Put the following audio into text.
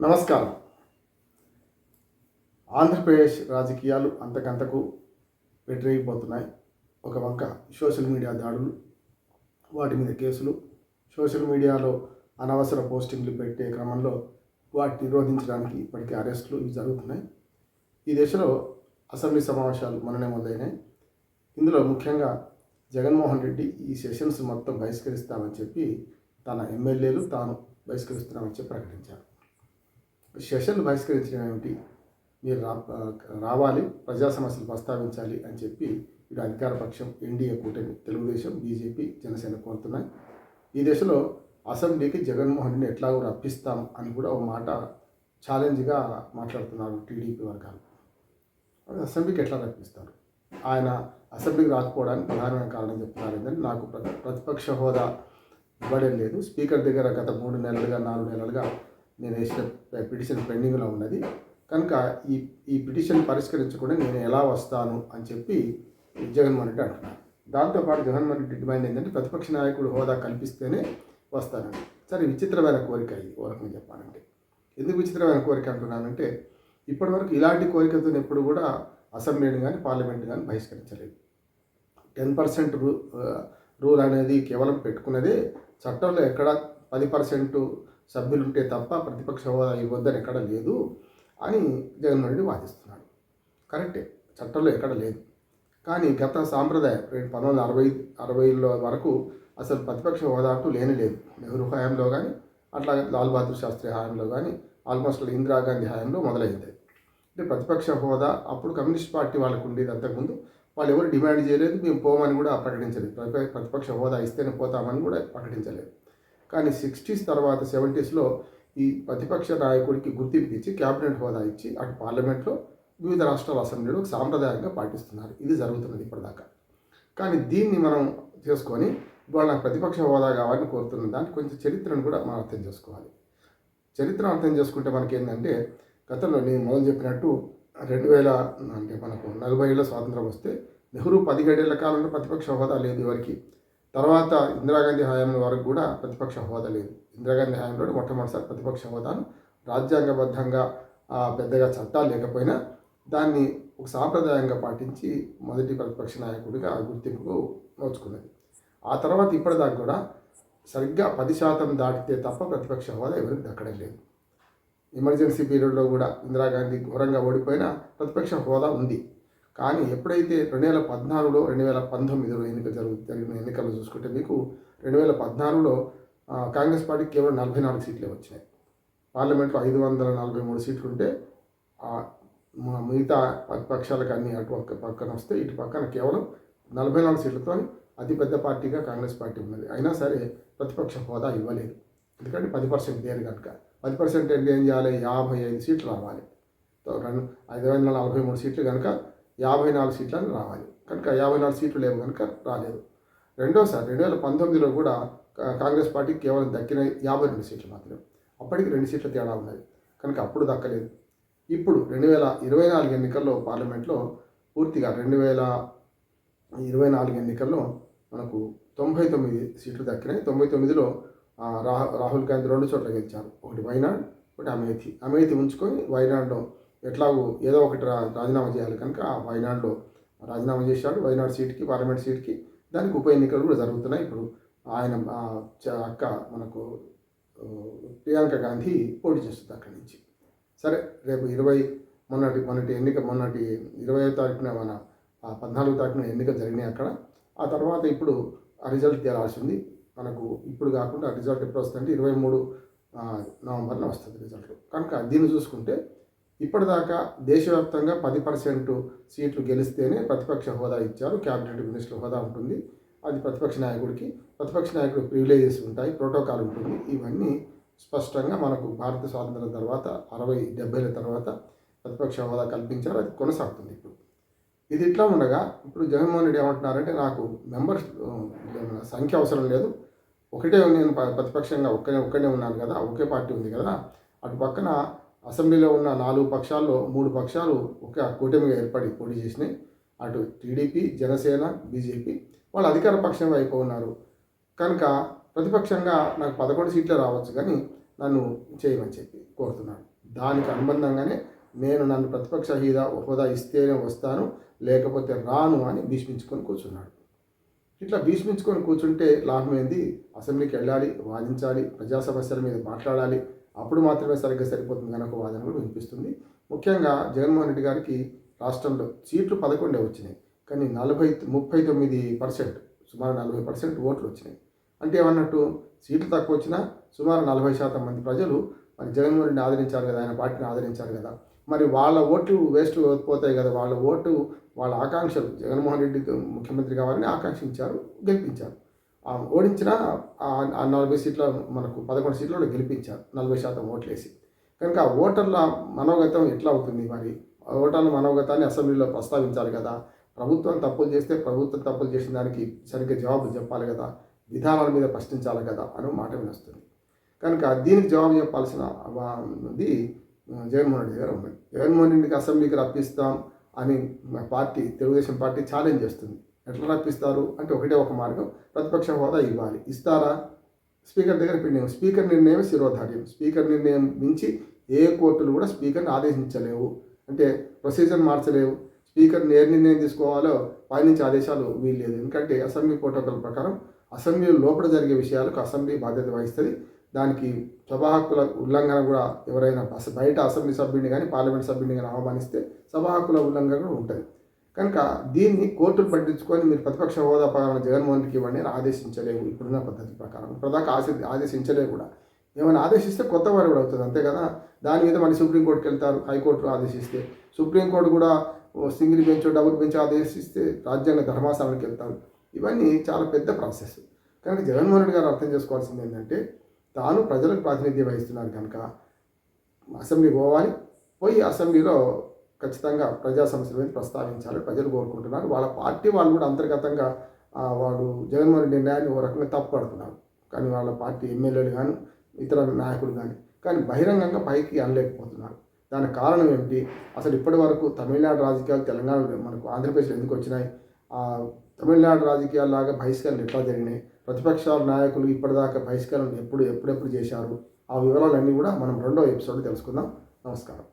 నమస్కారం. ఆంధ్రప్రదేశ్ రాజకీయాలు అంతకంతకు వెట్రేగిపోతున్నాయి ఒక వంక సోషల్ మీడియా దాడులు వాటి మీద కేసులు సోషల్ మీడియాలో అనవసర పోస్టింగ్లు పెట్టే క్రమంలో వాటిని నిరోధించడానికి ఇప్పటికే అరెస్టులు ఇవి జరుగుతున్నాయి. ఈ దశలో అసెంబ్లీ సమావేశాలు మొన్ననే మొదలైనాయి. ఇందులో ముఖ్యంగా జగన్మోహన్ రెడ్డి ఈ సెషన్స్ మొత్తం బహిష్కరిస్తామని చెప్పి తన ఎమ్మెల్యేలు తాను బహిష్కరిస్తున్నామని చెప్పి ప్రకటించారు. సెషన్ బహిష్కరించడం ఏమిటి? మీరు రా రావాలి ప్రజా సమస్యలు ప్రస్తావించాలి అని చెప్పి ఇటు అధికారపక్షం ఎన్డీఏ కూటమి తెలుగుదేశం బీజేపీ జనసేన కోరుతున్నాయి. ఈ దశలో అసెంబ్లీకి జగన్మోహన్ రెడ్డిని ఎట్లాగో రప్పిస్తాం అని కూడా ఒక మాట ఛాలెంజ్గా మాట్లాడుతున్నారు టీడీపీ వర్గాలు. అసెంబ్లీకి ఎట్లా రప్పిస్తారు? ఆయన అసెంబ్లీకి రాకపోవడానికి ప్రధానమైన కారణం చెప్తున్నారు ఏంటంటే నాకు ప్రతిపక్ష హోదా ఇవ్వడం లేదు. స్పీకర్ దగ్గర గత మూడు నెలలుగా నాలుగు నెలలుగా నేను వేసిన పిటిషన్ పెండింగ్లో ఉన్నది. కనుక ఈ ఈ పిటిషన్ పరిష్కరించకుండా నేను ఎలా వస్తాను అని చెప్పి జగన్మోహన్ రెడ్డి అంటున్నారు. దాంతోపాటు జగన్మోహన్ రెడ్డి డిమాండ్ ఏంటంటే ప్రతిపక్ష నాయకుడు హోదా కల్పిస్తేనే వస్తానండి సరే విచిత్రమైన కోరిక ఇది ఓ చెప్పాలంటే. ఎందుకు విచిత్రమైన కోరిక అంటున్నానంటే ఇప్పటివరకు ఇలాంటి కోరికతో ఎప్పుడు కూడా అసెంబ్లీని కానీ పార్లమెంట్ కానీ బహిష్కరించలేదు. టెన్ పర్సెంట్ రూ రూల్ అనేది కేవలం పెట్టుకున్నదే చట్టంలో ఎక్కడ పది పర్సెంట్ సభ్యులు ఉంటే తప్ప ప్రతిపక్ష హోదా ఇవ్వద్దని ఎక్కడ లేదు అని జగన్మోహన్ రెడ్డి వాదిస్తున్నాడు. కరెక్టే చట్టంలో ఎక్కడ లేదు. కానీ గత సాంప్రదాయం రెండు పంతొమ్మిది అరవై అరవైలో వరకు అసలు ప్రతిపక్ష హోదా అంటూ లేని లేదు. నెహ్రూ హయాంలో కానీ అట్లా లాల్ బహదూర్ శాస్త్రి హయాంలో కానీ ఆల్మోస్ట్ ఇందిరాగాంధీ హయాంలో మొదలైంది. అంటే ప్రతిపక్ష హోదా అప్పుడు కమ్యూనిస్ట్ పార్టీ వాళ్ళకు ఉండేది అంతకుముందు వాళ్ళు ఎవరు డిమాండ్ చేయలేదు మేము పోమని కూడా ప్రకటించలేదు. ప్రతిపక్ష హోదా ఇస్తేనే పోతామని కూడా ప్రకటించలేదు. కానీ సిక్స్టీస్ తర్వాత సెవెంటీస్లో ఈ ప్రతిపక్ష నాయకుడికి గుర్తింపు ఇచ్చి క్యాబినెట్ హోదా ఇచ్చి అటు పార్లమెంట్లో వివిధ రాష్ట్రాల అసెంబ్లీలో సాంప్రదాయంగా పాటిస్తున్నారు. ఇది జరుగుతున్నది ఇప్పటిదాకా. కానీ దీన్ని మనం చేసుకొని ఇవాళ నాకు ప్రతిపక్ష హోదా కావాలని కోరుతున్న దానికి కొంచెం చరిత్రను కూడా మనం అర్థం చేసుకోవాలి. చరిత్ర అర్థం చేసుకుంటే మనకి ఏంటంటే గతంలో నేను మొదలు చెప్పినట్టు రెండు వేల అంటే మనకు నలభై ఏళ్ళ స్వాతంత్రం వస్తే నెహ్రూ పదిహేడేళ్ళ కాలంలో ప్రతిపక్ష హోదా లేదు ఎవరికి. తర్వాత ఇందిరాగాంధీ హయాంలో వరకు కూడా ప్రతిపక్ష హోదా లేదు. ఇందిరాగాంధీ హయాంలో మొట్టమొదటిసారి ప్రతిపక్ష హోదాను రాజ్యాంగబద్ధంగా పెద్దగా చట్టాలు లేకపోయినా దాన్ని ఒక సాంప్రదాయంగా పాటించి మొదటి ప్రతిపక్ష నాయకుడిగా గుర్తింపు నోచుకున్నది. ఆ తర్వాత ఇప్పటిదాకా కూడా సరిగ్గా పది శాతం దాటితే తప్ప ప్రతిపక్ష హోదా ఎవరికి దక్కడం లేదు. ఎమర్జెన్సీ పీరియడ్లో కూడా ఇందిరాగాంధీ ఘోరంగా ఓడిపోయినా ప్రతిపక్ష హోదా ఉంది. కానీ ఎప్పుడైతే రెండు వేల పద్నాలుగులో రెండు వేల పంతొమ్మిదిలో ఎన్నిక జరుగు జరిగిన ఎన్నికలు చూసుకుంటే మీకు రెండు వేల పద్నాలుగులో కాంగ్రెస్ పార్టీకి కేవలం నలభై నాలుగు సీట్లే వచ్చినాయి. పార్లమెంట్లో ఐదు వందల నలభై మూడు సీట్లు ఉంటే మిగతా పక్షాలకు అన్ని అటు పక్క పక్కన వస్తే ఇటు పక్కన కేవలం నలభై నాలుగు సీట్లతో అతిపెద్ద పార్టీగా కాంగ్రెస్ పార్టీ ఉన్నది. అయినా సరే ప్రతిపక్ష హోదా ఇవ్వలేదు. ఎందుకంటే పది పర్సెంట్ దేని కనుక. పది పర్సెంట్ అంటే ఏం చేయాలి? యాభై ఐదు సీట్లు రావాలి. రెండు ఐదు వందల నలభై మూడు సీట్లు కనుక యాభై నాలుగు సీట్లని రావాలి. కనుక యాభై నాలుగు సీట్లు లేవు కనుక రాలేదు. రెండోసారి రెండు వేల పంతొమ్మిదిలో కూడా కాంగ్రెస్ పార్టీకి కేవలం దక్కిన యాభై రెండు సీట్లు మాత్రమే. అప్పటికి రెండు సీట్ల తేడా ఉన్నది. కనుక అప్పుడు దక్కలేదు. ఇప్పుడు రెండు వేల ఇరవై నాలుగు ఎన్నికల్లో పార్లమెంట్లో పూర్తిగా రెండు వేల ఇరవై నాలుగు ఎన్నికల్లో మనకు తొంభై తొమ్మిది సీట్లు దక్కినాయి. తొంభై తొమ్మిదిలో రాహుల్ గాంధీ రెండు చోట్ల గెలిచారు. ఒకటి వైనాడ్ ఒకటి అమేథి. అమేథి ఉంచుకొని వైనాడ్లో ఎట్లాగో ఏదో ఒకటి రా రాజీనామా చేయాలి కనుక వైనాడులో రాజీనామా చేశాడు. వైనాడు సీట్కి పార్లమెంట్ సీట్కి దానికి ఉప ఎన్నికలు కూడా జరుగుతున్నాయి. ఇప్పుడు ఆయన అక్క మనకు ప్రియాంక గాంధీ పోటీ చేస్తుంది అక్కడి నుంచి. సరే రేపు ఇరవై మొన్నటి మొన్నటి ఎన్నిక మొన్నటి ఇరవై తారీఖున మన పద్నాలుగు తారీఖున ఎన్నిక జరిగినాయి అక్కడ. ఆ తర్వాత ఇప్పుడు ఆ రిజల్ట్ తేలాల్సి ఉంది మనకు ఇప్పుడు కాకుండా ఆ రిజల్ట్ ఎప్పుడు వస్తుందంటే ఇరవై మూడు నవంబర్లో వస్తుంది రిజల్ట్. కనుక దీన్ని చూసుకుంటే ఇప్పటిదాకా దేశవ్యాప్తంగా పది పర్సెంట్ సీట్లు గెలిస్తేనే ప్రతిపక్ష హోదా ఇచ్చారు. క్యాబినెట్ మినిస్టర్ హోదా ఉంటుంది. అది ప్రతిపక్ష నాయకుడికి ప్రతిపక్ష నాయకుడు ప్రివిలేజెస్ ఉంటాయి ప్రోటోకాల్ ఉంటుంది. ఇవన్నీ స్పష్టంగా మనకు భారత స్వాతంత్రం తర్వాత అరవై డెబ్బైల తర్వాత ప్రతిపక్ష హోదా కల్పించారు. అది కొనసాగుతుంది ఇప్పుడు. ఇది ఇట్లా ఉండగా ఇప్పుడు జగన్మోహన్ రెడ్డి ఏమంటున్నారంటే నాకు మెంబర్స్ సంఖ్య అవసరం లేదు. ఒకటే నేను ప్రతిపక్షంగా ఒక్కనే ఒక్కనే ఉన్నాను కదా ఒకే పార్టీ ఉంది కదా. అటు పక్కన అసెంబ్లీలో ఉన్న నాలుగు పక్షాల్లో మూడు పక్షాలు ఒక కూటమిగా ఏర్పడి పోటీ చేసినాయి. అటు టీడీపీ జనసేన బీజేపీ వాళ్ళు అధికార పక్షంగా వైపు ఉన్నారు. కనుక ప్రతిపక్షంగా నాకు పదకొండు సీట్లు రావచ్చు కానీ నన్ను చేయమని చెప్పి కోరుతున్నాను. దానికి అనుబంధంగానే నేను నన్ను ప్రతిపక్ష హీదా హోదా ఇస్తేనే వస్తాను లేకపోతే రాను అని భీష్మించుకొని కూర్చున్నాడు. ఇట్లా భీష్మించుకొని కూర్చుంటే లాభం ఏంది అసెంబ్లీకి వెళ్ళాలి వాదించాలి ప్రజా సమస్యల మీద మాట్లాడాలి అప్పుడు మాత్రమే సరిగ్గా సరిపోతుంది కనుక వాదన కూడా వినిపిస్తుంది. ముఖ్యంగా జగన్మోహన్ రెడ్డి గారికి రాష్ట్రంలో సీట్లు పదకొండే వచ్చినాయి. కానీ నలభై ముప్పై తొమ్మిది పర్సెంట్ సుమారు నలభై పర్సెంట్ ఓట్లు వచ్చినాయి. అంటే ఏమన్నట్టు సీట్లు తక్కువ వచ్చినా సుమారు నలభై శాతం మంది ప్రజలు మరి జగన్మోహన్ రెడ్డిని ఆదరించారు కదా ఆయన పార్టీని ఆదరించారు కదా. మరి వాళ్ళ ఓట్లు వేస్ట్ పోతాయి కదా వాళ్ళ ఓటు వాళ్ళ ఆకాంక్షలు జగన్మోహన్ రెడ్డి ముఖ్యమంత్రి కావాలని ఆకాంక్షించారు గెలిపించారు. ఓడించిన ఆ- నలభై సీట్ల మనకు పదకొండు సీట్లలో గెలిపించారు నలభై శాతం ఓట్లేసి. కనుక ఆ ఓటర్ల మనోగతం ఎట్లా అవుతుంది మరి? ఆ ఓటర్ల మనోగతాన్ని అసెంబ్లీలో ప్రస్తావించాలి కదా. ప్రభుత్వం తప్పులు చేస్తే ప్రభుత్వం తప్పులు చేసిన దానికి సరిగ్గా జవాబు చెప్పాలి కదా. విధానాల మీద ప్రశ్నించాలి కదా అని మాట వినొస్తుంది. కనుక దీనికి జవాబు చెప్పాల్సిన ఉంది జగన్మోహన్ రెడ్డి గారు. జగన్మోహన్ రెడ్డికి అసెంబ్లీకి రప్పిస్తాం అని పార్టీ తెలుగుదేశం పార్టీ ఛాలెంజ్ చేస్తుంది. ఎట్లా రప్పిస్తారు అంటే ఒకటే ఒక మార్గం. ప్రతిపక్ష హోదా ఇవ్వాలి. ఇస్తారా? స్పీకర్ దగ్గర పిండి స్పీకర్ నిర్ణయం శిరోధార్యం. స్పీకర్ నిర్ణయం మించి ఏ కోర్టులు కూడా స్పీకర్ని ఆదేశించలేవు. అంటే ప్రొసీజర్ మార్చలేవు. స్పీకర్ ఏ నిర్ణయం తీసుకోవాలో పైనుంచి ఆదేశాలు వీల్లేదు. ఎందుకంటే అసెంబ్లీ ప్రోటోకాల్ ప్రకారం అసెంబ్లీ లోపల జరిగే విషయాలకు అసెంబ్లీ బాధ్యత వహిస్తుంది. దానికి సభా హక్కుల ఉల్లంఘన కూడా ఎవరైనా బయట అసెంబ్లీ సభ్యుడిని కానీ పార్లమెంట్ సభ్యుడిని కానీ ఆహ్వానిస్తే సభా హక్కుల ఉల్లంఘన కూడా ఉంటుంది. కనుక దీన్ని కోర్టులు పట్టించుకొని మీరు ప్రతిపక్ష హోదా ప్రకారం జగన్మోహన్ రెడ్డికి ఇవ్వండి అని ఆదేశించలేవు. ఇప్పుడున్న పద్ధతి ప్రకారం. ఇప్పటిదాకా ఆశ ఆదేశించలేవు కూడా. ఏమైనా ఆదేశిస్తే కొత్త వారు కూడా అవుతుంది అంతే కదా? దాని మీద మళ్ళీ సుప్రీంకోర్టుకి వెళ్తారు. హైకోర్టులో ఆదేశిస్తే. సుప్రీంకోర్టు కూడా ఓ సింగిల్ బెంచ్ డబుల్ బెంచ్ ఆదేశిస్తే రాజ్యాంగ ధర్మాసనానికి వెళ్తారు. ఇవన్నీ చాలా పెద్ద ప్రాసెస్. కనుక జగన్మోహన్ రెడ్డి గారు అర్థం చేసుకోవాల్సింది ఏంటంటే తాను ప్రజలకు ప్రాతినిధ్యం వహిస్తున్నారు కనుక అసెంబ్లీ పోవాలి. పోయి అసెంబ్లీలో ఖచ్చితంగా ప్రజా సమస్యల మీద ప్రస్తావించాలి. ప్రజలు కోరుకుంటున్నారు. వాళ్ళ పార్టీ వాళ్ళు కూడా అంతర్గతంగా వాడు జగన్మోహన్ రెడ్డి నిర్ణయాన్ని ఓ రకంగా తప్పుపడుతున్నారు. కానీ వాళ్ళ పార్టీ ఎమ్మెల్యేలు కానీ ఇతర నాయకులు కానీ కానీ బహిరంగంగా పైకి అనలేకపోతున్నారు. దానికి కారణం ఏమిటి? అసలు ఇప్పటి వరకు తమిళనాడు రాజకీయాలు తెలంగాణ మనకు ఆంధ్రప్రదేశ్లో ఎందుకు వచ్చినాయి? తమిళనాడు రాజకీయాల్లాగా బహిష్కరణలు ఎట్లా జరిగినాయి? ప్రతిపక్షాల నాయకులు ఇప్పటిదాకా బహిష్కరణ ఎప్పుడు ఎప్పుడెప్పుడు చేశారు? ఆ వివరాలన్నీ కూడా మనం రెండో ఎపిసోడ్ తెలుసుకుందాం. నమస్కారం.